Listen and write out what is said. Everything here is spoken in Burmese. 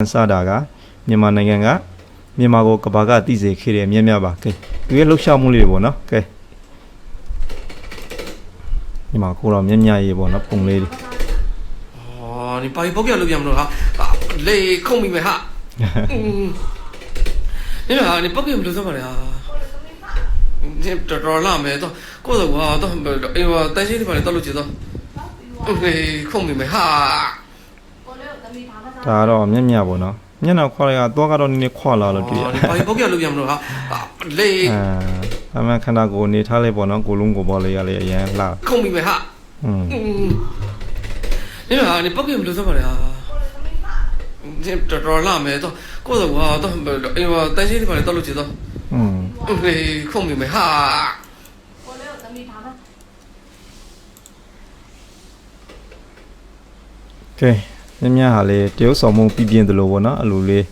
စတာကမြန်မာနိုင်ငံကမြန်မာကိုကဘာကတည်စေခဲ့တယ်မြဲမြပါကဲသူရဲ့လှုပ်ရှားမှုလေးတွေပေါ့နော်ကဲမြန်မာကိုတော့မြဲမြရေးပေါ့နော်ပုံလေးတွေအော်ဒီပါရီပေါက်ပြလုပ်ပြမလို့ဟာလေခုံပြီမယ်ဟာနေလားနေပေါက်ပြမလို့စမ်းပါလေဟာဒီတော်တော်လာမယ်တော့ကိုယ်တော့ဟာတော့အိမ်ဟာတန်းရှင်းဒီပါလေတော့လို့ကြည့်တော့လေခုံပြီမယ်ဟာ ဒါကတော့မျက်မျက်ပေါ့နော်မျက်နှာခွာလိုက်ကတော့ကတော့နည်းနည်းခွာလာလို့တွေ့ရဘာကြီးပုတ်ပြလို့ပြန်မလို့ဟာလေအာမခန္ဓာကိုနေထားလိုက်ပေါ့နော်ကိုလုံးကိုပေါ်လေးရလေအရန်လှခုံပြီမယ်ဟာอืมနေဟာနေပုတ်ပြမလို့စပါလေဟာဒီတော်တော်လာမယ်တော့ကိုယ်ကွာတော့အေးပါတန်းရှင်းဒီပါလေတော့လို့ချေတော့อืมလေခုံပြီမယ်ဟာကိုလေးတော့တမီထားပါโอเค တ်ဟာလေတရုပ်ဆောင်မှုပြပြင်းတယ်လို့ပေါ့နော်အလိုလေး